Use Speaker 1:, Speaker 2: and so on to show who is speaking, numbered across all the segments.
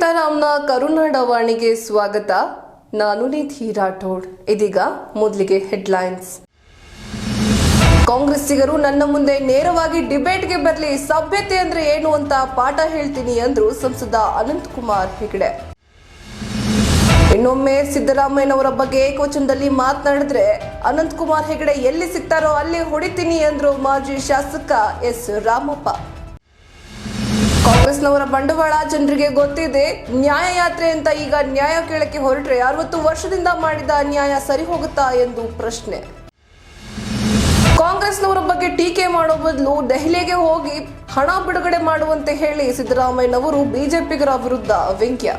Speaker 1: ಸೀತಾರಾಮ್ನ ಕರುಣಾ ಡವಾಣಿಗೆ ಸ್ವಾಗತ. ನಾನು ನಿಧಿ ರಾಠೋಡ್. ಇದೀಗ ಮೊದಲಿಗೆ ಹೆಡ್ಲೈನ್ಸ್. ಕಾಂಗ್ರೆಸ್ಸಿಗರು ನನ್ನ ಮುಂದೆ ನೇರವಾಗಿ ಡಿಬೇಟ್ಗೆ ಬರಲಿ, ಸಭ್ಯತೆ ಅಂದ್ರೆ ಏನು ಅಂತ ಪಾಠ ಹೇಳ್ತೀನಿ ಅಂದ್ರು ಸಂಸದ ಅನಂತಕುಮಾರ್ ಹೆಗಡೆ. ಇನ್ನೊಮ್ಮೆ ಸಿದ್ದರಾಮಯ್ಯನವರ ಬಗ್ಗೆ ಏಕವಚನದಲ್ಲಿ ಮಾತನಾಡಿದ್ರೆ, ಅನಂತಕುಮಾರ್ ಹೆಗಡೆ ಎಲ್ಲಿ ಸಿಗ್ತಾರೋ ಅಲ್ಲಿ ಹೊಡಿತೀನಿ ಅಂದ್ರು ಮಾಜಿ ಶಾಸಕ ಎಸ್ ರಾಮಪ್ಪ. ಕಾಂಗ್ರೆಸ್ನವರ ಬಂಡವಾಳ ಜನರಿಗೆ ಗೊತ್ತಿದೆ. ನ್ಯಾಯ ಯಾತ್ರೆ ಅಂತ ಈಗ ನ್ಯಾಯ ಕೇಳಕ್ಕೆ ಹೊರಟ್ರೆ ಅರವತ್ತು ವರ್ಷದಿಂದ ಮಾಡಿದ ನ್ಯಾಯ ಸರಿ ಹೋಗುತ್ತಾ ಎಂದು ಪ್ರಶ್ನೆ. ಕಾಂಗ್ರೆಸ್ನವರ ಬಗ್ಗೆ ಟೀಕೆ ಮಾಡೋ ಬದಲು ದೆಹಲಿಗೆ ಹೋಗಿ ಹಣ ಬಿಡುಗಡೆ ಮಾಡುವಂತೆ ಹೇಳಿ ಸಿದ್ದರಾಮಯ್ಯನವರು ಬಿಜೆಪಿಗರ ವಿರುದ್ಧ ವ್ಯಂಗ್ಯ.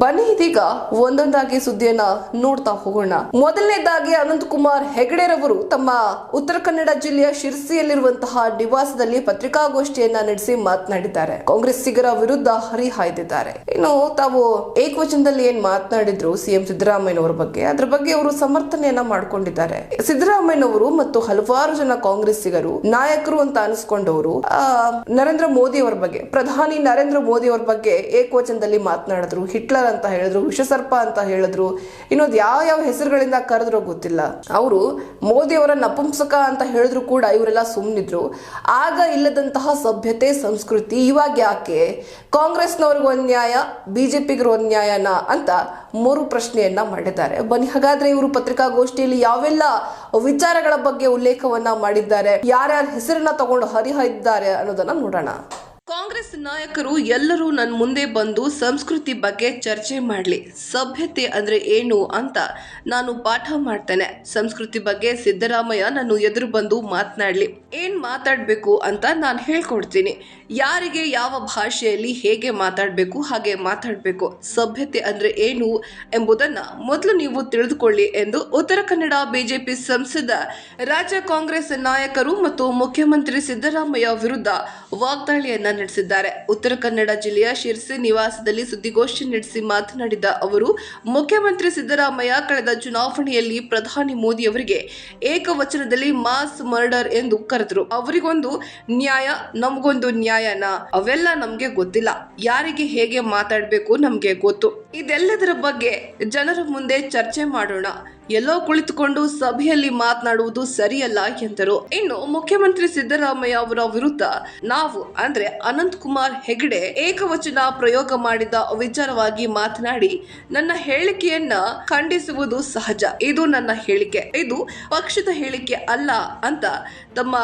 Speaker 1: ಬನ್ನಿ ಇದೀಗ ಒಂದೊಂದಾಗಿ ಸುದ್ದಿಯನ್ನ ನೋಡ್ತಾ ಹೋಗೋಣ. ಮೊದಲನೇದಾಗಿ ಅನಂತ್ ಕುಮಾರ್ ಹೆಗಡೆರವರು ತಮ್ಮ ಉತ್ತರ ಕನ್ನಡ ಜಿಲ್ಲೆಯ ಶಿರ್ಸಿಯಲ್ಲಿರುವಂತಹ ನಿವಾಸದಲ್ಲಿ ಪತ್ರಿಕಾಗೋಷ್ಠಿಯನ್ನ ನಡೆಸಿ ಮಾತನಾಡಿದ್ದಾರೆ. ಕಾಂಗ್ರೆಸ್ಸಿಗರ ವಿರುದ್ಧ ಹರಿಹಾಯ್ದಿದ್ದಾರೆ ಇನ್ನು ತಾವು ಏಕವಚನದಲ್ಲಿ ಏನ್ ಮಾತನಾಡಿದ್ರು ಸಿಎಂ ಸಿದ್ದರಾಮಯ್ಯನವರ ಬಗ್ಗೆ, ಅದ್ರ ಬಗ್ಗೆ ಅವರು ಸಮರ್ಥನೆಯನ್ನ ಮಾಡ್ಕೊಂಡಿದ್ದಾರೆ. ಸಿದ್ದರಾಮಯ್ಯನವರು ಮತ್ತು ಹಲವಾರು ಜನ ಕಾಂಗ್ರೆಸ್ಸಿಗರು ನಾಯಕರು ಅಂತ ಅನಿಸ್ಕೊಂಡವರು ನರೇಂದ್ರ ಮೋದಿ ಅವರ ಬಗ್ಗೆ, ಪ್ರಧಾನಿ ನರೇಂದ್ರ ಮೋದಿ ಅವರ ಬಗ್ಗೆ ಏಕವಚನದಲ್ಲಿ ಮಾತನಾಡಿದ್ರು. ಹಿಟ್ಲರ್ ಅಂತ ಹೇಳಿದ್ರು ವಿಷಸರ್ಪ ಅಂತ ಹೇಳಿದ್ರು, ಇನ್ನೊಂದು ಯಾವ ಯಾವ ಹೆಸರುಗಳಿಂದ ಕರೆದ್ರು ಗೊತ್ತಿಲ್ಲ. ಅವರು ಮೋದಿ ಅವರ ನಪುಂಸಕ ಅಂತ ಹೇಳಿದ್ರು ಕೂಡ ಇವರೆಲ್ಲ ಸುಮ್ಮನಿದ್ರು ಆಗ ಇಲ್ಲದಂತಹ ಸಭ್ಯತೆ, ಸಂಸ್ಕೃತಿ ಇವಾಗ ಯಾಕೆ? ಕಾಂಗ್ರೆಸ್ನವ್ರಿಗೆ ಒಂದು ನ್ಯಾಯ ಬಿಜೆಪಿಗರು ಒಂದು ನ್ಯಾಯನ ಅಂತ ಮೂರು ಪ್ರಶ್ನೆಯನ್ನ ಮಾಡಿದ್ದಾರೆ. ಬನ್ನಿ, ಹಾಗಾದ್ರೆ ಇವರು ಪತ್ರಿಕಾಗೋಷ್ಠಿಯಲ್ಲಿ ಯಾವೆಲ್ಲ ವಿಚಾರಗಳ ಬಗ್ಗೆ ಉಲ್ಲೇಖವನ್ನ ಮಾಡಿದ್ದಾರೆ, ಯಾರ್ಯಾರ ಹೆಸರನ್ನ ತಗೊಂಡು ಹರಿಹಾಯ್ದಿದ್ದಾರೆ ಅನ್ನೋದನ್ನ ನೋಡೋಣ. ಕಾಂಗ್ರೆಸ್ ನಾಯಕರು ಎಲ್ಲರೂ ನನ್ನ ಮುಂದೆ ಬಂದು ಸಂಸ್ಕೃತಿ ಬಗ್ಗೆ ಚರ್ಚೆ ಮಾಡಲಿ. ಸಭ್ಯತೆ ಅಂದರೆ ಏನು ಅಂತ ನಾನು ಪಾಠ ಮಾಡ್ತೇನೆ. ಸಂಸ್ಕೃತಿ ಬಗ್ಗೆ ಸಿದ್ದರಾಮಯ್ಯ ನಾನು ಎದುರು ಬಂದು ಮಾತನಾಡಲಿ. ಏನು ಮಾತಾಡಬೇಕು ಅಂತ ನಾನು ಹೇಳ್ಕೊಡ್ತೀನಿ. ಯಾರಿಗೆ ಯಾವ ಭಾಷೆಯಲ್ಲಿ ಹೇಗೆ ಮಾತಾಡಬೇಕು, ಹಾಗೆ ಮಾತಾಡಬೇಕು. ಸಭ್ಯತೆ ಅಂದರೆ ಏನು ಎಂಬುದನ್ನು ಮೊದಲು ನೀವು ತಿಳಿದುಕೊಳ್ಳಿ ಎಂದು ಉತ್ತರ ಕನ್ನಡ ಬಿಜೆಪಿ ಸಂಸದ, ರಾಜ್ಯ ಕಾಂಗ್ರೆಸ್ ನಾಯಕರು ಮತ್ತು ಮುಖ್ಯಮಂತ್ರಿ ಸಿದ್ದರಾಮಯ್ಯ ವಿರುದ್ಧ ವಾಗ್ದಾಳಿಯನ್ನ ನಡೆಸಿದ್ದಾರೆ. ಉತ್ತರ ಕನ್ನಡ ಜಿಲ್ಲೆಯ ಶಿರ್ಸಿ ನಿವಾಸದಲ್ಲಿ ಸುದ್ದಿಗೋಷ್ಠಿ ನಡೆಸಿ ಮಾತನಾಡಿದ ಅವರು, ಮುಖ್ಯಮಂತ್ರಿ ಸಿದ್ದರಾಮಯ್ಯ ಕಳೆದ ಚುನಾವಣೆಯಲ್ಲಿ ಪ್ರಧಾನಿ ಮೋದಿ ಅವರಿಗೆ ಏಕವಚನದಲ್ಲಿ ಮಾಸ್ ಮರ್ಡರ್ ಎಂದು ಕರೆದರು. ಅವರಿಗೊಂದು ನ್ಯಾಯ, ನಮಗೊಂದು ನ್ಯಾಯನ? ಅವೆಲ್ಲ ನಮಗೆ ಗೊತ್ತಿಲ್ಲ. ಯಾರಿಗೆ ಹೇಗೆ ಮಾತಾಡಬೇಕು ನಮಗೆ ಗೊತ್ತು. ಇದೆಲ್ಲದರ ಬಗ್ಗೆ ಜನರ ಮುಂದೆ ಚರ್ಚೆ ಮಾಡೋಣ. ಎಲ್ಲೋ ಕುಳಿತುಕೊಂಡು ಸಭೆಯಲ್ಲಿ ಮಾತನಾಡುವುದು ಸರಿಯಲ್ಲ ಎಂದರು. ಇನ್ನು ಮುಖ್ಯಮಂತ್ರಿ ಸಿದ್ದರಾಮಯ್ಯ ಅವರ ವಿರುದ್ಧ ನಾವು ಅಂದ್ರೆ ಅನಂತ್ ಕುಮಾರ್ ಹೆಗಡೆ ಏಕವಚನ ಪ್ರಯೋಗ ಮಾಡಿದ ವಿಚಾರವಾಗಿ ಮಾತನಾಡಿ, ನನ್ನ ಹೇಳಿಕೆಯನ್ನ ಖಂಡಿಸುವುದು ಸಹಜ. ಇದು ನನ್ನ ಹೇಳಿಕೆ. ಇದು ಪಕ್ಷದ ಹೇಳಿಕೆ ಅಲ್ಲ ಅಂತ ತಮ್ಮ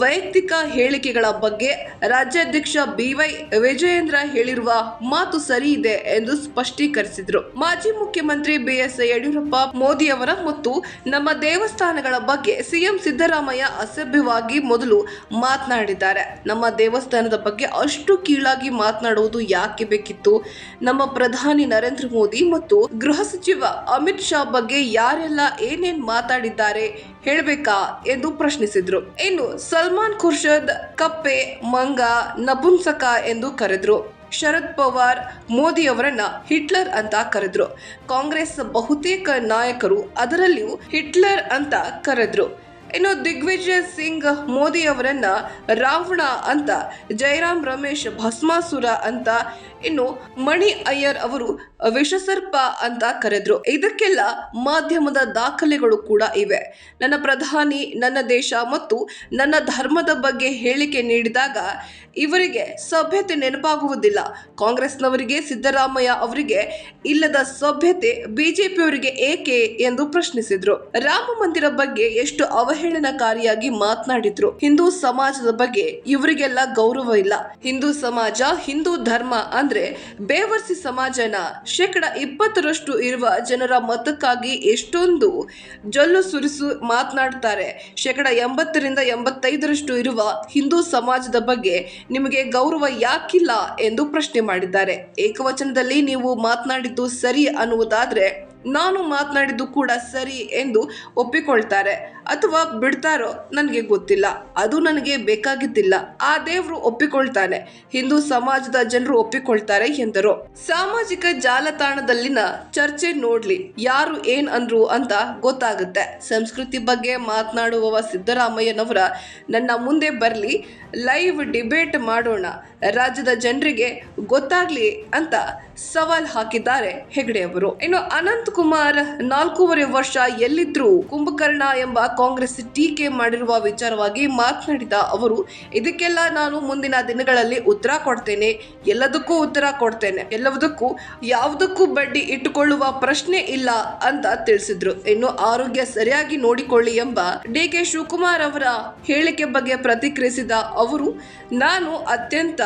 Speaker 1: ವೈಯಕ್ತಿಕ ಹೇಳಿಕೆಗಳ ಬಗ್ಗೆ ರಾಜ್ಯಾಧ್ಯಕ್ಷ ಬಿವೈ ವಿಜಯೇಂದ್ರ ಹೇಳಿರುವ ಮಾತು ಸರಿ ಇದೆ ಎಂದು ಸ್ಪಷ್ಟೀಕರಿಸಿದರು. ಮಾಜಿ ಮುಖ್ಯಮಂತ್ರಿ ಬಿಎಸ್ ಯಡಿಯೂರಪ್ಪ, ಮೋದಿ ಅವರ ಮತ್ತು ನಮ್ಮ ದೇವಸ್ಥಾನಗಳ ಬಗ್ಗೆ ಸಿಎಂ ಸಿದ್ದರಾಮಯ್ಯ ಅಸಭ್ಯವಾಗಿ ಮೊದಲು ಮಾತನಾಡಿದ್ದಾರೆ. ನಮ್ಮ ದೇವಸ್ಥಾನದ ಬಗ್ಗೆ ಅಷ್ಟು ಕೀಳಾಗಿ ಮಾತನಾಡುವುದು ಯಾಕೆ ಬೇಕಿತ್ತು? ನಮ್ಮ ಪ್ರಧಾನಿ ನರೇಂದ್ರ ಮೋದಿ ಮತ್ತು ಗೃಹ ಸಚಿವ ಅಮಿತ್ ಶಾ ಬಗ್ಗೆ ಯಾರೆಲ್ಲ ಏನೇನ್ ಮಾತಾಡಿದ್ದಾರೆ ಹೇಳಬೇಕಾ ಎಂದು ಪ್ರಶ್ನಿಸಿದ್ರು. ಇನ್ನು ಸಲ್ಮಾನ್ ಖುರ್ಷದ್, ಕಪ್ಪೆ, ಮಂಗ ನಪುಂಸಕ ಎಂದು ಕರೆದ್ರು. ಶರದ್ ಪವಾರ್ ಮೋದಿಯವರನ್ನ ಹಿಟ್ಲರ್ ಅಂತ ಕರೆದ್ರು. ಕಾಂಗ್ರೆಸ್ ಬಹುತೇಕ ನಾಯಕರು ಅದರಲ್ಲಿಯೂ ಹಿಟ್ಲರ್ ಅಂತ ಕರೆದ್ರು. ಇನ್ನು ದಿಗ್ವಿಜಯ್ ಸಿಂಗ್, ಮೋದಿ ಅವರನ್ನ ರಾವಣ ಅಂತ ಜಯರಾಮ್ ರಮೇಶ್ ಭಸ್ಮಾಸುರ ಅಂತ, ಇನ್ನು ಮಣಿ ಅಯ್ಯರ್ ಅವರು ವಿಷಸರ್ಪ ಅಂತ ಕರೆದ್ರು. ಇದಕ್ಕೆಲ್ಲ ಮಾಧ್ಯಮದ ದಾಖಲೆಗಳು ಕೂಡ ಇವೆ. ನನ್ನ ಪ್ರಧಾನಿ, ನನ್ನ ದೇಶ ಮತ್ತು ನನ್ನ ಧರ್ಮದ ಬಗ್ಗೆ ಹೇಳಿಕೆ ನೀಡಿದಾಗ ಇವರಿಗೆ ಸಭ್ಯತೆ ನೆನಪಾಗುವುದಿಲ್ಲ. ಕಾಂಗ್ರೆಸ್ನವರಿಗೆ, ಸಿದ್ದರಾಮಯ್ಯ ಅವರಿಗೆ ಇಲ್ಲದ ಸಭ್ಯತೆ ಬಿಜೆಪಿಯವರಿಗೆ ಏಕೆ ಎಂದು ಪ್ರಶ್ನಿಸಿದ್ರು. ರಾಮ ಮಂದಿರ ಬಗ್ಗೆ ಎಷ್ಟು ಅವಹೇಳನಕಾರಿಯಾಗಿ ಮಾತನಾಡಿದ್ರು. ಹಿಂದೂ ಸಮಾಜದ ಬಗ್ಗೆ ಇವರಿಗೆಲ್ಲ ಗೌರವ ಇಲ್ಲ. ಹಿಂದೂ ಸಮಾಜ, ಹಿಂದೂ ಧರ್ಮ ಅಂದ್ರೆ ಬೇವರ್ಸಿ ಸಮಾಜನ ಶೇಕಡ ಇಪ್ಪತ್ತರಷ್ಟು ಇರುವ ಜನರ ಮತಕ್ಕಾಗಿ ಎಷ್ಟೊಂದು ಜಲ್ಲು ಸುರಿಸು ಮಾತನಾಡ್ತಾರೆ ಶೇಕಡ ಎಂಬತ್ತರಿಂದ ಎಂಬತ್ತೈದರಷ್ಟು ಇರುವ ಹಿಂದೂ ಸಮಾಜದ ಬಗ್ಗೆ ನಿಮಗೆ ಗೌರವ ಯಾಕಿಲ್ಲ ಎಂದು ಪ್ರಶ್ನೆ ಮಾಡಿದ್ದಾರೆ. ಏಕವಚನದಲ್ಲಿ ನೀವು ಮಾತನಾಡಿದ್ದು ಸರಿ ಅನ್ನುವುದಾದ್ರೆ ನಾನು ಮಾತನಾಡಿದ್ದು ಕೂಡ ಸರಿ ಎಂದು ಒಪ್ಪಿಕೊಳ್ತಾರೆ. ಅಥವಾ ಬಿಡ್ತಾರೋ ನನಗೆ ಗೊತ್ತಿಲ್ಲ. ಅದು ನನಗೆ ಬೇಕಾಗಿದ್ದಿಲ್ಲ. ಆ ದೇವರು ಒಪ್ಪಿಕೊಳ್ತಾನೆ. ಹಿಂದೂ ಸಮಾಜದ ಜನರು ಒಪ್ಪಿಕೊಳ್ತಾರೆ ಎಂದರು. ಸಾಮಾಜಿಕ ಜಾಲತಾಣದಲ್ಲಿನ ಚರ್ಚೆ ನೋಡ್ಲಿ. ಯಾರು ಏನ್ ಅಂದ್ರು ಅಂತ ಗೊತ್ತಾಗುತ್ತೆ. ಸಂಸ್ಕೃತಿ ಬಗ್ಗೆ ಮಾತನಾಡುವವ ಸಿದ್ದರಾಮಯ್ಯನವರ ನನ್ನ ಮುಂದೆ ಬರಲಿ. ಲೈವ್ ಡಿಬೇಟ್ ಮಾಡೋಣ. ರಾಜ್ಯದ ಜನರಿಗೆ ಗೊತ್ತಾಗ್ಲಿ ಅಂತ ಸವಾಲ್ ಹಾಕಿದ್ದಾರೆ ಹೆಗಡೆ ಅವರು ಇನ್ನು ಅನಂತ್ ಕುಮಾರ್ ನಾಲ್ಕೂವರೆ ವರ್ಷ ಎಲ್ಲಿದ್ರು ಕುಂಭಕರ್ಣ ಎಂಬ ಕಾಂಗ್ರೆಸ್ ಟೀಕೆ ಮಾಡಿರುವ ವಿಚಾರವಾಗಿ ಮಾತನಾಡಿದ ಅವರು, ಇದಕ್ಕೆಲ್ಲ ನಾನು ಮುಂದಿನ ದಿನಗಳಲ್ಲಿ ಉತ್ತರ ಕೊಡ್ತೇನೆ. ಎಲ್ಲದಕ್ಕೂ ಉತ್ತರ ಕೊಡ್ತೇನೆ. ಎಲ್ಲದಕ್ಕೂ ಯಾವುದಕ್ಕೂ ಬಡ್ಡಿ ಇಟ್ಟುಕೊಳ್ಳುವ ಪ್ರಶ್ನೆ ಇಲ್ಲ ಅಂತ ತಿಳಿಸಿದ್ರು. ಇನ್ನು ಆರೋಗ್ಯ ಸರಿಯಾಗಿ ನೋಡಿಕೊಳ್ಳಿ ಎಂಬ ಡಿ ಕೆ ಶಿವಕುಮಾರ್ ಅವರ ಹೇಳಿಕೆ ಬಗ್ಗೆ ಪ್ರತಿಕ್ರಿಯಿಸಿದ ಅವರು, ನಾನು ಅತ್ಯಂತ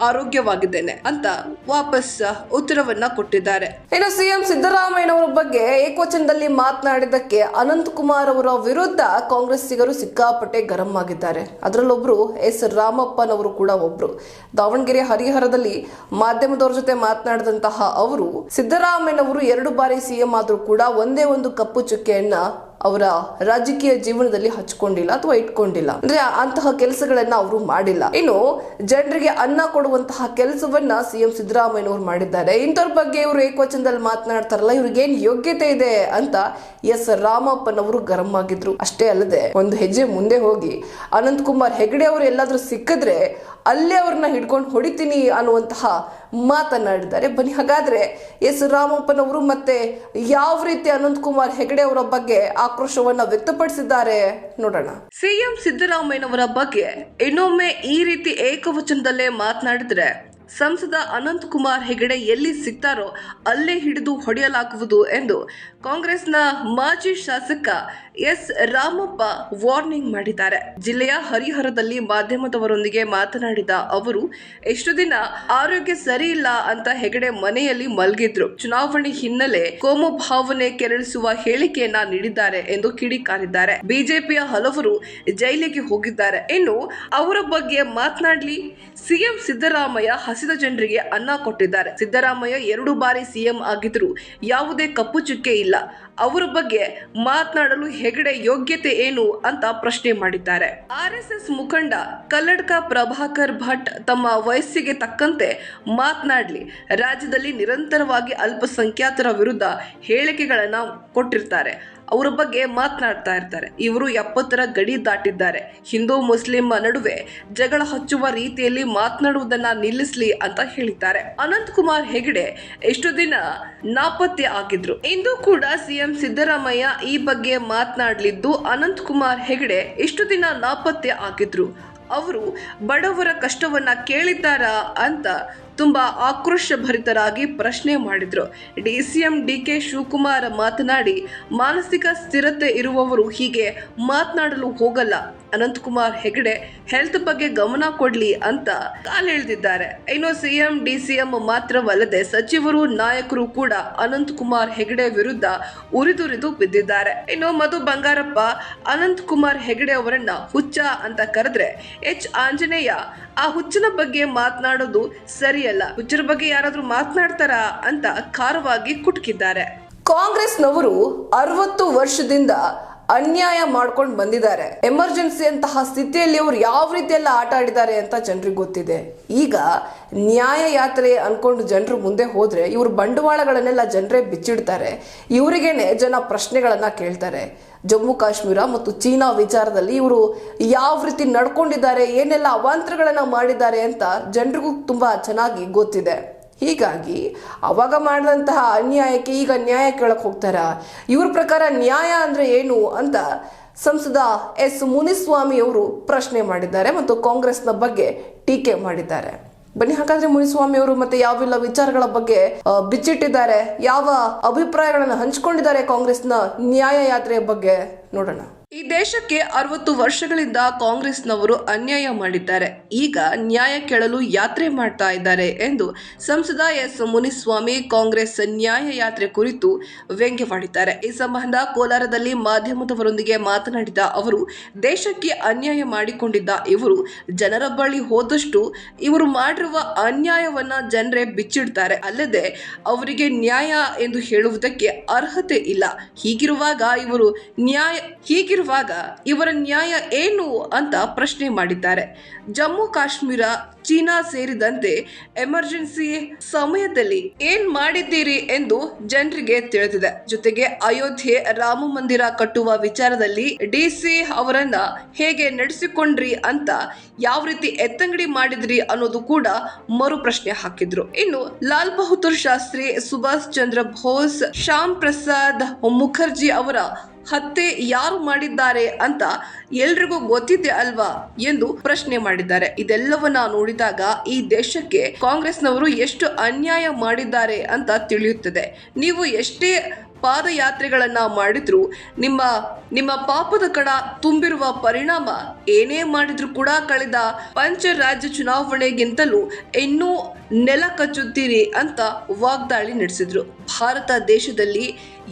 Speaker 1: ಆರೋಗ್ಯವಾಗಿದ್ದೇನೆ ಅಂತ ವಾಪಸ್ ಉತ್ತರವನ್ನ ಕೊಟ್ಟಿದ್ದಾರೆ. ಇನ್ನು ಸಿಎಂ ಸಿದ್ದರಾಮಯ್ಯನವರ ಬಗ್ಗೆ ಏಕವಚನದಲ್ಲಿ ಮಾತನಾಡಿದ್ದಕ್ಕೆ ಅನಂತ್ ಕುಮಾರ್ ಅವರ ವಿರುದ್ಧ ಕಾಂಗ್ರೆಸ್ಸಿಗರು ಸಿಕ್ಕಾಪಟ್ಟೆ ಗರಂ ಆಗಿದ್ದಾರೆ. ಅದರಲ್ಲೊಬ್ರು ಎಸ್. ರಾಮಪ್ಪನವರು ಕೂಡ ಒಬ್ರು. ದಾವಣಗೆರೆ ಹರಿಹರದಲ್ಲಿ ಮಾಧ್ಯಮದವರ ಜೊತೆ ಮಾತನಾಡಿದಂತಹ ಅವರು, ಸಿದ್ದರಾಮಯ್ಯನವರು ಎರಡು ಬಾರಿ ಸಿಎಂ ಆದರೂ ಕೂಡ ಒಂದೇ ಒಂದು ಕಪ್ಪು ಚುಕ್ಕೆಯನ್ನ ಅವರ ರಾಜಕೀಯ ಜೀವನದಲ್ಲಿ ಹಚ್ಕೊಂಡಿಲ್ಲ ಅಥವಾ ಇಟ್ಕೊಂಡಿಲ್ಲ. ಅಂದ್ರೆ ಅಂತಹ ಕೆಲಸಗಳನ್ನ ಅವರು ಮಾಡಿಲ್ಲ. ಇನ್ನು ಜನರಿಗೆ ಅನ್ನ ಕೊಡುವಂತಹ ಕೆಲಸವನ್ನ ಸಿಎಂ ಸಿದ್ದರಾಮಯ್ಯನವರು ಮಾಡಿದ್ದಾರೆ. ಇಂಥವ್ರ ಬಗ್ಗೆ ಇವರು ಏಕವಚನದಲ್ಲಿ ಮಾತನಾಡ್ತಾರಲ್ಲ ಇವ್ರಿಗೆ ಏನ್ ಯೋಗ್ಯತೆ ಇದೆ ಅಂತ ಎಸ್ ರಾಮಪ್ಪನವರು ಗರಂ ಆಗಿದ್ರು. ಅಷ್ಟೇ ಅಲ್ಲದೆ ಒಂದು ಹೆಜ್ಜೆ ಮುಂದೆ ಹೋಗಿ ಅನಂತ್ ಕುಮಾರ್ ಹೆಗಡೆ ಅವರು ಎಲ್ಲಾದ್ರೂ ಸಿಕ್ಕಿದ್ರೆ ಅಲ್ಲೇ ಅವ್ರನ್ನ ಹಿಡ್ಕೊಂಡು ಹೊಡಿತೀನಿ ಅನ್ನುವಂತಹ ಮಾತನಾಡಿದ್ದಾರೆ. ಬನ್ನಿ, ಹಾಗಾದ್ರೆ ಎಸ್ ರಾಮಪ್ಪನವರು ಮತ್ತೆ ಯಾವ ರೀತಿ ಅನಂತ್ ಕುಮಾರ್ ಹೆಗಡೆ ಅವರ ಬಗ್ಗೆ ಆಕ್ರೋಶವನ್ನ ವ್ಯಕ್ತಪಡಿಸಿದ್ದಾರೆ ನೋಡೋಣ. ಸಿಎಂ ಸಿದ್ದರಾಮಯ್ಯನವರ ಬಗ್ಗೆ ಇನ್ನೊಮ್ಮೆ ಈ ರೀತಿ ಏಕವಚನದಲ್ಲೇ ಮಾತನಾಡಿದ್ರೆ, ಸಂಸದ ಅನಂತ್ ಕುಮಾರ್ ಹೆಗಡೆ ಎಲ್ಲಿ ಸಿಗ್ತಾರೋ ಅಲ್ಲೇ ಹಿಡಿದು ಹೊಡೆಯಲಾಗುವುದು ಎಂದು ಕಾಂಗ್ರೆಸ್ನ ಮಾಜಿ ಶಾಸಕ ಎಸ್ ರಾಮಪ್ಪ ವಾರ್ನಿಂಗ್ ಮಾಡಿದ್ದಾರೆ. ಜಿಲ್ಲೆಯ ಹರಿಹರದಲ್ಲಿ ಮಾಧ್ಯಮದವರೊಂದಿಗೆ ಮಾತನಾಡಿದ ಅವರು, ಎಷ್ಟು ದಿನ ಆರೋಗ್ಯ ಸರಿ ಇಲ್ಲ ಅಂತ ಹೆಗಡೆ ಮನೆಯಲ್ಲಿ ಮಲಗಿದ್ರು. ಚುನಾವಣೆ ಹಿನ್ನೆಲೆ ಕೋಮು ಭಾವನೆ ಕೆರಳಿಸುವ ಹೇಳಿಕೆಯನ್ನ ನೀಡಿದ್ದಾರೆ ಎಂದು ಕಿಡಿಕಾರಿದ್ದಾರೆ. ಬಿಜೆಪಿಯ ಹಲವರು ಜೈಲಿಗೆ ಹೋಗಿದ್ದಾರೆ. ಇನ್ನು ಅವರ ಬಗ್ಗೆ ಮಾತನಾಡಲಿ ಸಿಎಂ ಸಿದ್ದರಾಮಯ್ಯ ಹಸಿದ ಜನರಿಗೆ ಅನ್ನ ಕೊಟ್ಟಿದ್ದಾರೆ. ಸಿದ್ದರಾಮಯ್ಯ ಎರಡು ಬಾರಿ ಸಿಎಂ ಆಗಿದ್ರು. ಯಾವುದೇ ಕಪ್ಪು ಚುಕ್ಕೆ ಇಲ್ಲ. ಅವರ ಬಗ್ಗೆ ಮಾತನಾಡಲು ಹೆಗಡೆ ಯೋಗ್ಯತೆ ಏನು ಅಂತ ಪ್ರಶ್ನೆ ಮಾಡಿದ್ದಾರೆ. ಆರ್ ಎಸ್ ಎಸ್ ಮುಖಂಡ ಕಲ್ಲಡ್ಕ ಪ್ರಭಾಕರ್ ಭಟ್ ತಮ್ಮ ವಯಸ್ಸಿಗೆ ತಕ್ಕಂತೆ ಮಾತನಾಡಲಿ. ರಾಜ್ಯದಲ್ಲಿ ನಿರಂತರವಾಗಿ ಅಲ್ಪಸಂಖ್ಯಾತರ ವಿರುದ್ಧ ಹೇಳಿಕೆಗಳನ್ನು ಕೊಟ್ಟಿರ್ತಾರೆ. ಅವರ ಬಗ್ಗೆ ಮಾತನಾಡ್ತಾ ಇರ್ತಾರೆ. ಇವರು ಎಪ್ಪತ್ತರ ಗಡಿ ದಾಟಿದ್ದಾರೆ. ಹಿಂದೂ ಮುಸ್ಲಿಂ ನಡುವೆ ಜಗಳ ಹಚ್ಚುವ ರೀತಿಯಲ್ಲಿ ಮಾತನಾಡುವುದನ್ನ ನಿಲ್ಲಿಸಲಿ ಅಂತ ಹೇಳಿದ್ದಾರೆ. ಅನಂತ್ ಕುಮಾರ್ ಹೆಗಡೆ ಎಷ್ಟು ದಿನ ನಾಪತ್ತೆ ಆಗಿದ್ರು. ಇಂದು ಕೂಡ ಸಿಎಂ ಸಿದ್ದರಾಮಯ್ಯ ಈ ಬಗ್ಗೆ ಮಾತನಾಡಲಿದ್ದು ಅನಂತ್ ಕುಮಾರ್ ಹೆಗಡೆ ಎಷ್ಟು ದಿನ ನಾಪತ್ತೆ ಆಗಿದ್ರು. ಅವರು ಬಡವರ ಕಷ್ಟವನ್ನ ಕೇಳಿದ್ದಾರಾ ಅಂತ ತುಂಬಾ ಆಕ್ರೋಶ ಭರಿತರಾಗಿ ಪ್ರಶ್ನೆ ಮಾಡಿದ್ರು. ಎಂ ಡಿ ಕೆ ಶಿವಕುಮಾರ್ ಮಾತನಾಡಿ, ಮಾನಸಿಕ ಸ್ಥಿರತೆ ಇರುವವರು ಹೀಗೆ ಮಾತನಾಡಲು ಹೋಗಲ್ಲ. ಅನಂತಕುಮಾರ್ ಹೆಗಡೆ, ಹೆಲ್ತ್ ಬಗ್ಗೆ ಗಮನ ಕೊಡ್ಲಿ ಅಂತ ಕಾಲೆಳೆದಿದ್ದಾರೆ ಇನ್ನು ಸಿಎಂ, ಡಿಸಿಎಂ ಮಾತ್ರವಲ್ಲದೆ ಸಚಿವರು, ನಾಯಕರು ಕೂಡ ಅನಂತಕುಮಾರ್ ಹೆಗಡೆ ವಿರುದ್ಧ ಉರಿದುರಿದು ಬಿದ್ದಿದ್ದಾರೆ. ಇನ್ನು ಮಧು ಬಂಗಾರಪ್ಪ, ಅನಂತಕುಮಾರ್ ಹೆಗಡೆ ಅವರನ್ನ ಹುಚ್ಚ ಅಂತ ಕರೆದ್ರೆ ಎಚ್. ಆಂಜನೇಯ ಆ ಹುಚ್ಚನ ಬಗ್ಗೆ ಮಾತನಾಡೋದು ಸರಿಯಲ್ಲ. ಹುಚ್ಚರ ಬಗ್ಗೆ ಯಾರಾದ್ರೂ ಮಾತನಾಡ್ತಾರಾ ಅಂತ ಖಾರವಾಗಿ ಕುಟ್ಕಿದ್ದಾರೆ. ಕಾಂಗ್ರೆಸ್ನವರು ಅರವತ್ತು ವರ್ಷದಿಂದ ಅನ್ಯಾಯ ಮಾಡ್ಕೊಂಡು ಬಂದಿದ್ದಾರೆ. ಎಮರ್ಜೆನ್ಸಿ ಅಂತಹ ಸ್ಥಿತಿಯಲ್ಲಿ ಅವರು ಯಾವ ರೀತಿಯೆಲ್ಲ ಆಟ ಆಡಿದ್ದಾರೆ ಅಂತ ಜನರಿಗೆ ಗೊತ್ತಿದೆ. ಈಗ ನ್ಯಾಯ ಯಾತ್ರೆ ಅನ್ಕೊಂಡು ಜನರು ಮುಂದೆ ಹೋದ್ರೆ ಇವ್ರ ಬಂಡವಾಳಗಳನ್ನೆಲ್ಲ ಜನರೇ ಬಿಚ್ಚಿಡ್ತಾರೆ. ಇವರಿಗೇನೆ ಜನ ಪ್ರಶ್ನೆಗಳನ್ನ ಕೇಳ್ತಾರೆ. ಜಮ್ಮು ಕಾಶ್ಮೀರ ಮತ್ತು ಚೀನಾ ವಿಚಾರದಲ್ಲಿ ಇವರು ಯಾವ ರೀತಿ ನಡ್ಕೊಂಡಿದ್ದಾರೆ, ಏನೆಲ್ಲ ಅವಾಂತರಗಳನ್ನ ಮಾಡಿದ್ದಾರೆ ಅಂತ ಜನರಿಗೂ ತುಂಬಾ ಚೆನ್ನಾಗಿ ಗೊತ್ತಿದೆ. ಹೀಗಾಗಿ ಅವಾಗ ಮಾಡಿದಂತಹ ಅನ್ಯಾಯಕ್ಕೆ ಈಗ ನ್ಯಾಯ ಕೇಳಕ್ ಹೋಗ್ತಾರ? ಇವ್ರ ಪ್ರಕಾರ ನ್ಯಾಯ ಅಂದ್ರೆ ಏನು ಅಂತ ಸಂಸದ ಎಸ್ ಮುನಿಸ್ವಾಮಿ ಅವರು ಪ್ರಶ್ನೆ ಮಾಡಿದ್ದಾರೆ ಮತ್ತು ಕಾಂಗ್ರೆಸ್ನ ಬಗ್ಗೆ ಟೀಕೆ ಮಾಡಿದ್ದಾರೆ. ಬನ್ನಿ, ಹಾಗಾದ್ರೆ ಮುನಿಸ್ವಾಮಿ ಅವರು ಮತ್ತೆ ಯಾವೆಲ್ಲ ವಿಚಾರಗಳ ಬಗ್ಗೆ ಬಿಚ್ಚಿಟ್ಟಿದ್ದಾರೆ, ಯಾವ ಅಭಿಪ್ರಾಯಗಳನ್ನು ಹಂಚಿಕೊಂಡಿದ್ದಾರೆ ಕಾಂಗ್ರೆಸ್ನ ನ್ಯಾಯ ಯಾತ್ರೆಯ ಬಗ್ಗೆ ನೋಡೋಣ. ಈ ದೇಶಕ್ಕೆ ಅರವತ್ತು ವರ್ಷಗಳಿಂದ ಕಾಂಗ್ರೆಸ್ನವರು ಅನ್ಯಾಯ ಮಾಡಿದ್ದಾರೆ. ಈಗ ನ್ಯಾಯ ಕೇಳಲು ಯಾತ್ರೆ ಮಾಡ್ತಾ ಇದ್ದಾರೆ ಎಂದು ಸಂಸದ ಎಸ್. ಮುನಿಸ್ವಾಮಿ ಕಾಂಗ್ರೆಸ್ ನ್ಯಾಯ ಯಾತ್ರೆ ಕುರಿತು ವ್ಯಂಗ್ಯವಾಡಿದ್ದಾರೆ. ಈ ಸಂಬಂಧ ಕೋಲಾರದಲ್ಲಿ ಮಾಧ್ಯಮದವರೊಂದಿಗೆ ಮಾತನಾಡಿದ ಅವರು, ದೇಶಕ್ಕೆ ಅನ್ಯಾಯ ಮಾಡಿಕೊಂಡಿದ್ದ ಇವರು ಜನರ ಬಳಿ ಹೋದಷ್ಟು ಇವರು ಮಾಡಿರುವ ಅನ್ಯಾಯವನ್ನ ಜನರೇ ಬಿಚ್ಚಿಡ್ತಾರೆ. ಅಲ್ಲದೆ ಅವರಿಗೆ ನ್ಯಾಯ ಎಂದು ಹೇಳುವುದಕ್ಕೆ ಅರ್ಹತೆ ಇಲ್ಲ. ಹೀಗಿರುವಾಗ ಇವರು ನ್ಯಾಯ ಹೀಗಿರುವಾಗ ಇವರ ನ್ಯಾಯ ಏನು ಅಂತ ಪ್ರಶ್ನೆ ಮಾಡಿದ್ದಾರೆ. ಜಮ್ಮು ಕಾಶ್ಮೀರ, ಚೀನಾ ಸೇರಿದಂತೆ ಎಮರ್ಜೆನ್ಸಿ ಸಮಯದಲ್ಲಿ ಏನ್ ಮಾಡಿದ್ದೀರಿ ಎಂದು ಜನರಿಗೆ ತಿಳಿದಿದೆ. ಜೊತೆಗೆ ಅಯೋಧ್ಯೆ ರಾಮ ಮಂದಿರ ಕಟ್ಟುವ ವಿಚಾರದಲ್ಲಿ ಡಿಸಿ ಅವರನ್ನ ಹೇಗೆ ನಡೆಸಿಕೊಂಡ್ರಿ ಅಂತ ಯಾವ ರೀತಿ ಎತ್ತಂಗಡಿ ಮಾಡಿದ್ರಿ ಅನ್ನೋದು ಕೂಡ ಮರು ಪ್ರಶ್ನೆ ಹಾಕಿದ್ರು. ಇನ್ನು ಲಾಲ್ ಬಹದ್ದೂರ್ ಶಾಸ್ತ್ರಿ ಸುಭಾಷ್ ಚಂದ್ರ ಬೋಸ್, ಶ್ಯಾಮ್ ಪ್ರಸಾದ್ ಮುಖರ್ಜಿ ಅವರ ಹತ್ಯೆ ಯಾರು ಮಾಡಿದ್ದಾರೆ ಅಂತ ಎಲ್ರಿಗೂ ಗೊತ್ತಿದೆ ಅಲ್ವಾ ಎಂದು ಪ್ರಶ್ನೆ ಮಾಡಿದ್ದಾರೆ. ಇದೆಲ್ಲವನ್ನ ನೋಡಿದಾಗ ಈ ದೇಶಕ್ಕೆ ಕಾಂಗ್ರೆಸ್ನವರು ಎಷ್ಟು ಅನ್ಯಾಯ ಮಾಡಿದ್ದಾರೆ ಅಂತ ತಿಳಿಯುತ್ತದೆ. ನೀವು ಎಷ್ಟೇ ಪಾದಯಾತ್ರೆಗಳನ್ನ ಮಾಡಿದ್ರು, ನಿಮ್ಮ ನಿಮ್ಮ ಪಾಪದ ಕಡ ತುಂಬಿರುವ ಪರಿಣಾಮ ಏನೇ ಮಾಡಿದ್ರು ಕೂಡ ಕಳೆದ ಪಂಚರಾಜ್ಯ ಚುನಾವಣೆಗಿಂತಲೂ ಇನ್ನೂ ನೆಲ ಕಚ್ಚುತ್ತೀರಿ ಅಂತ ವಾಗ್ದಾಳಿ ನಡೆಸಿದ್ರು. ಭಾರತ ದೇಶದಲ್ಲಿ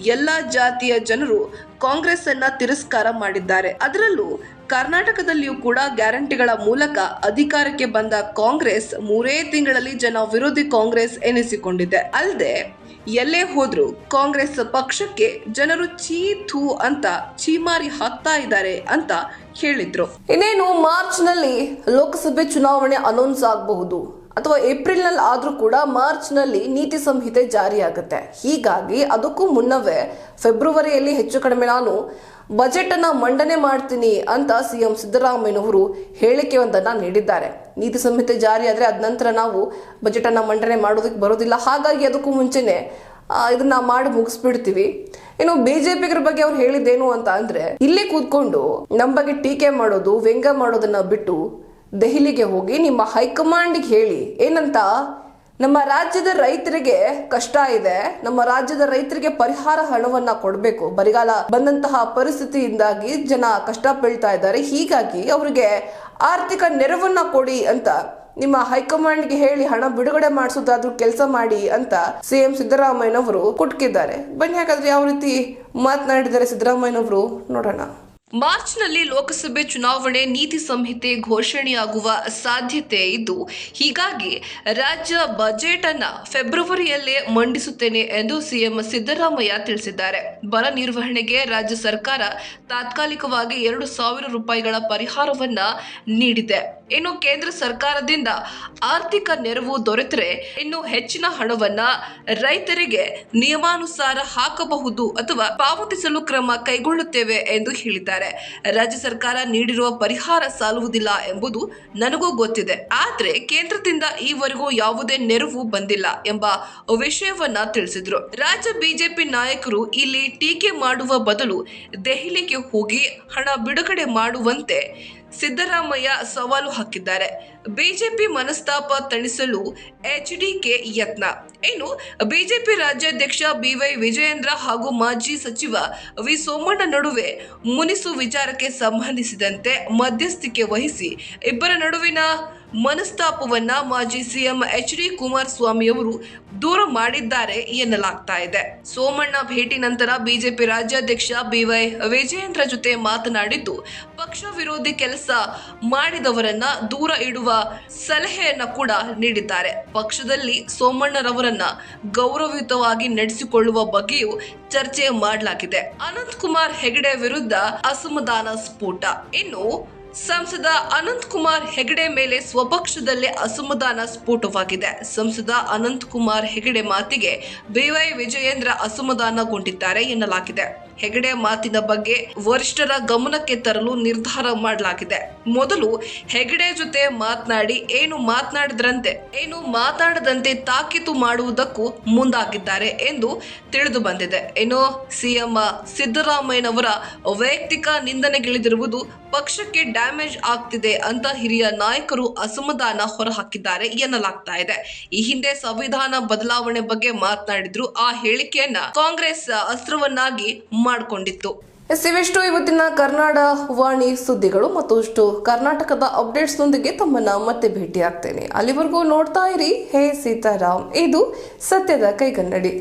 Speaker 1: ಎಲ್ಲ ಜಾತಿಯ ಜನರು ಕಾಂಗ್ರೆಸ್ ಅನ್ನ ತಿರಸ್ಕಾರ ಮಾಡಿದ್ದಾರೆ. ಅದರಲ್ಲೂ ಕರ್ನಾಟಕದಲ್ಲಿಯೂ ಕೂಡ ಗ್ಯಾರಂಟಿಗಳ ಮೂಲಕ ಅಧಿಕಾರಕ್ಕೆ ಬಂದ ಕಾಂಗ್ರೆಸ್ ಮೂರೇ ತಿಂಗಳಲ್ಲಿ ಜನ ವಿರೋಧಿ ಕಾಂಗ್ರೆಸ್ ಎನಿಸಿಕೊಂಡಿದೆ. ಅಲ್ಲದೆ, ಎಲ್ಲೇ ಹೋದ್ರು ಕಾಂಗ್ರೆಸ್ ಪಕ್ಷಕ್ಕೆ ಜನರು ಚೀತು ಅಂತ ಚೀಮಾರಿ ಹಾಕ್ತಾ ಇದ್ದಾರೆ ಅಂತ ಹೇಳಿದ್ರು. ಇನ್ನೇನು ಮಾರ್ಚ್ನಲ್ಲಿ ಲೋಕಸಭೆ ಚುನಾವಣೆ ಅನೌನ್ಸ್ ಆಗಬಹುದು. ಅಥವಾ ಏಪ್ರಿಲ್ನಲ್ಲಿ ಆದ್ರೂ ಕೂಡ ಮಾರ್ಚ್ನಲ್ಲಿ ನೀತಿ ಸಂಹಿತೆ ಜಾರಿಯಾಗುತ್ತೆ. ಹೀಗಾಗಿ ಅದಕ್ಕೂ ಮುನ್ನವೇ ಫೆಬ್ರವರಿಯಲ್ಲಿ ಹೆಚ್ಚು ಕಡಿಮೆ ನಾನು ಬಜೆಟ್ ಅನ್ನ ಮಂಡನೆ ಮಾಡ್ತೀನಿ ಅಂತ ಸಿಎಂ ಸಿದ್ದರಾಮಯ್ಯನವರು ಹೇಳಿಕೆಯೊಂದನ್ನ ನೀಡಿದ್ದಾರೆ. ನೀತಿ ಸಂಹಿತೆ ಜಾರಿ ಆದ್ರೆ ಅದ ನಂತರ ನಾವು ಬಜೆಟ್ ಅನ್ನ ಮಂಡನೆ ಮಾಡೋದಕ್ಕೆ ಬರೋದಿಲ್ಲ. ಹಾಗಾಗಿ ಅದಕ್ಕೂ ಮುಂಚೆನೆ ಇದನ್ನ ಮಾಡಿ ಮುಗಿಸ್ಬಿಡ್ತೀವಿ. ಇನ್ನು ಬಿಜೆಪಿಗರ ಬಗ್ಗೆ ಅವ್ರು ಹೇಳಿದ್ದೇನು ಅಂತ ಅಂದ್ರೆ, ಇಲ್ಲೇ ಕೂತ್ಕೊಂಡು ನಮ್ಮ ಬಗ್ಗೆ ಟೀಕೆ ಮಾಡೋದು, ವ್ಯಂಗ್ಯ ಮಾಡೋದನ್ನ ಬಿಟ್ಟು ದೆಹಲಿಗೆ ಹೋಗಿ ನಿಮ್ಮ ಹೈಕಮಾಂಡ್ಗೆ ಹೇಳಿ ಏನಂತ ನಮ್ಮ ರಾಜ್ಯದ ರೈತರಿಗೆ ಕಷ್ಟ ಇದೆ. ನಮ್ಮ ರಾಜ್ಯದ ರೈತರಿಗೆ ಪರಿಹಾರ ಹಣವನ್ನ ಕೊಡಬೇಕು. ಬರಿಗಾಲ ಬಂದಂತಹ ಪರಿಸ್ಥಿತಿಯಿಂದಾಗಿ ಜನ ಕಷ್ಟ ಬೀಳ್ತಾ ಇದ್ದಾರೆ. ಹೀಗಾಗಿ ಅವರಿಗೆ ಆರ್ಥಿಕ ನೆರವನ್ನ ಕೊಡಿ ಅಂತ ನಿಮ್ಮ ಹೈಕಮಾಂಡ್ಗೆ ಹೇಳಿ ಹಣ ಬಿಡುಗಡೆ ಮಾಡಿಸೋದಾದ್ರೂ ಕೆಲಸ ಮಾಡಿ ಅಂತ ಸಿಎಂ ಸಿದ್ದರಾಮಯ್ಯನವರು ಕುಟ್ಕಿದ್ದಾರೆ. ಬನ್ನಿ, ಹಾಗಾದ್ರೆ ಯಾವ ರೀತಿ ಮಾತನಾಡಿದ್ದಾರೆ ಸಿದ್ದರಾಮಯ್ಯನವರು ನೋಡೋಣ. ಮಾರ್ಚ್ನಲ್ಲಿ ಲೋಕಸಭೆ ಚುನಾವಣೆ ನೀತಿ ಸಂಹಿತೆ ಘೋಷಣೆಯಾಗುವ ಸಾಧ್ಯತೆ ಇದ್ದು, ಹೀಗಾಗಿ ರಾಜ್ಯ ಬಜೆಟ್ ಅನ್ನ ಫೆಬ್ರವರಿಯಲ್ಲೇ ಮಂಡಿಸುತ್ತೇನೆ ಎಂದು ಸಿಎಂ ಸಿದ್ದರಾಮಯ್ಯ ತಿಳಿಸಿದ್ದಾರೆ. ಬರ ನಿರ್ವಹಣೆಗೆ ರಾಜ್ಯ ಸರ್ಕಾರ ತಾತ್ಕಾಲಿಕವಾಗಿ ಎರಡು ಸಾವಿರ ರೂಪಾಯಿಗಳ ಪರಿಹಾರವನ್ನ ನೀಡಿದೆ. ಇನ್ನು ಕೇಂದ್ರ ಸರ್ಕಾರದಿಂದ ಆರ್ಥಿಕ ನೆರವು ದೊರೆತರೆ, ಇನ್ನು ಹೆಚ್ಚಿನ ಹಣವನ್ನ ರೈತರಿಗೆ ನಿಯಮಾನುಸಾರ ಹಾಕಬಹುದು ಅಥವಾ ಪಾವತಿಸಲು ಕ್ರಮ ಕೈಗೊಳ್ಳುತ್ತೇವೆ ಎಂದು ಹೇಳಿದ್ದಾರೆ. ರಾಜ್ಯ ಸರ್ಕಾರ ನೀಡಿರುವ ಪರಿಹಾರ ಸಾಲುವುದಿಲ್ಲ ಎಂಬುದು ನನಗೂ ಗೊತ್ತಿದೆ. ಆದ್ರೆ ಕೇಂದ್ರದಿಂದ ಈವರೆಗೂ ಯಾವುದೇ ನೆರವು ಬಂದಿಲ್ಲ ಎಂಬ ವಿಷಯವನ್ನ ತಿಳಿಸಿದ್ರು. ರಾಜ್ಯ ಬಿಜೆಪಿ ನಾಯಕರು ಇಲ್ಲಿ ಟೀಕೆ ಮಾಡುವ ಬದಲು ದೆಹಲಿಗೆ ಹೋಗಿ ಹಣ ಬಿಡುಗಡೆ ಮಾಡುವಂತೆ ಸಿದ್ದರಾಮಯ್ಯ ಸವಾಲು ಹಾಕಿದ್ದಾರೆ. ಬಿಜೆಪಿ ಮನಸ್ತಾಪ ತಣಿಸಲು ಎಚ್ಡಿಕೆ ಯತ್ನ. ಇನ್ನು ಬಿಜೆಪಿ ರಾಜ್ಯಾಧ್ಯಕ್ಷ ಬಿವೈ ವಿಜಯೇಂದ್ರ ಹಾಗೂ ಮಾಜಿ ಸಚಿವ ವಿ ಸೋಮಣ್ಣ ನಡುವೆ ಮುನಿಸು ವಿಚಾರಕ್ಕೆ ಸಂಬಂಧಿಸಿದಂತೆ ಮಧ್ಯಸ್ಥಿಕೆ ವಹಿಸಿ ಇಬ್ಬರ ನಡುವಿನ ಮನಸ್ತಾಪವನ್ನ ಮಾಜಿ ಸಿಎಂ ಎಚ್ ಡಿ ಕುಮಾರಸ್ವಾಮಿ ಅವರು ದೂರ ಮಾಡಿದ್ದಾರೆ ಎನ್ನಲಾಗ್ತಾ ಇದೆ. ಸೋಮಣ್ಣ ಭೇಟಿ ನಂತರ ಬಿಜೆಪಿ ರಾಜ್ಯಾಧ್ಯಕ್ಷ ಬಿವೈ ವಿಜಯೇಂದ್ರ ಜೊತೆ ಮಾತನಾಡಿದ್ದು, ಪಕ್ಷ ವಿರೋಧಿ ಕೆಲಸ ಮಾಡಿದವರನ್ನ ದೂರ ಇಡುವ ಸಲಹೆಯನ್ನ ಕೂಡ ನೀಡಿದ್ದಾರೆ. ಪಕ್ಷದಲ್ಲಿ ಸೋಮಣ್ಣರವರನ್ನ ಗೌರವಯುತವಾಗಿ ನಡೆಸಿಕೊಳ್ಳುವ ಬಗ್ಗೆಯೂ ಚರ್ಚೆ ಮಾಡಲಾಗಿದೆ. ಅನಂತ್ ಕುಮಾರ್ ಹೆಗಡೆ ವಿರುದ್ಧ ಅಸಮಾಧಾನ ಸ್ಫೋಟ. ಇನ್ನು ಸಂಸದ ಅನಂತ್ ಕುಮಾರ್ ಹೆಗಡೆ ಮೇಲೆ ಸ್ವಪಕ್ಷದಲ್ಲೇ ಅಸಮಾಧಾನ ಸ್ಫೋಟವಾಗಿದೆ. ಸಂಸದ ಅನಂತ್ ಕುಮಾರ್ ಹೆಗಡೆ ಮಾತಿಗೆ ಬಿವೈ ವಿಜಯೇಂದ್ರ ಅಸಮಾಧಾನಗೊಂಡಿದ್ದಾರೆ ಎನ್ನಲಾಗಿದೆ. ಹೆಗಡೆ ಮಾತಿನ ಬಗ್ಗೆ ವರಿಷ್ಠರ ಗಮನಕ್ಕೆ ತರಲು ನಿರ್ಧಾರ ಮಾಡಲಾಗಿದೆ. ಮೊದಲು ಹೆಗಡೆ ಜೊತೆ ಮಾತನಾಡಿ ಏನು ಮಾತನಾಡಿದ್ರಂತೆ, ಏನು ಮಾತಾಡದಂತೆ ತಾಕೀತು ಮಾಡುವುದಕ್ಕೂ ಮುಂದಾಗಿದ್ದಾರೆ ಎಂದು ತಿಳಿದು ಬಂದಿದೆ. ಇನ್ನು ಸಿಎಂ ಸಿದ್ದರಾಮಯ್ಯನವರ ವೈಯಕ್ತಿಕ ನಿಂದನೆಗಿಳಿದಿರುವುದು ಪಕ್ಷಕ್ಕೆ ಡ್ಯಾಮೇಜ್ ಆಗ್ತಿದೆ ಅಂತ ಹಿರಿಯ ನಾಯಕರು ಅಸಮಾಧಾನ ಹೊರಹಾಕಿದ್ದಾರೆ ಎನ್ನಲಾಗ್ತಾ ಇದೆ. ಈ ಹಿಂದೆ ಸಂವಿಧಾನ ಬದಲಾವಣೆ ಬಗ್ಗೆ ಮಾತನಾಡಿದ್ರು. ಆ ಹೇಳಿಕೆಯನ್ನ ಕಾಂಗ್ರೆಸ್ ಅಸ್ತ್ರವನ್ನಾಗಿ ಮಾಡಿಕೊಂಡಿತ್ತು. ಎಸ್ ಇವಿಷ್ಟು ಇವತ್ತಿನ ಕರ್ನಾಡ ವಾಣಿ ಸುದ್ದಿಗಳು ಮತ್ತಷ್ಟು ಕರ್ನಾಟಕದ ಅಪ್ಡೇಟ್ಸ್ನೊಂದಿಗೆ ತಮ್ಮನ್ನ ಮತ್ತೆ ಭೇಟಿ ಆಗ್ತೇನೆ ಅಲ್ಲಿವರೆಗೂ ನೋಡ್ತಾ ಇರಿ, ಹೇ ಸೀತಾರಾಮ್. ಇದು ಸತ್ಯದ ಕೈಗನ್ನಡಿ.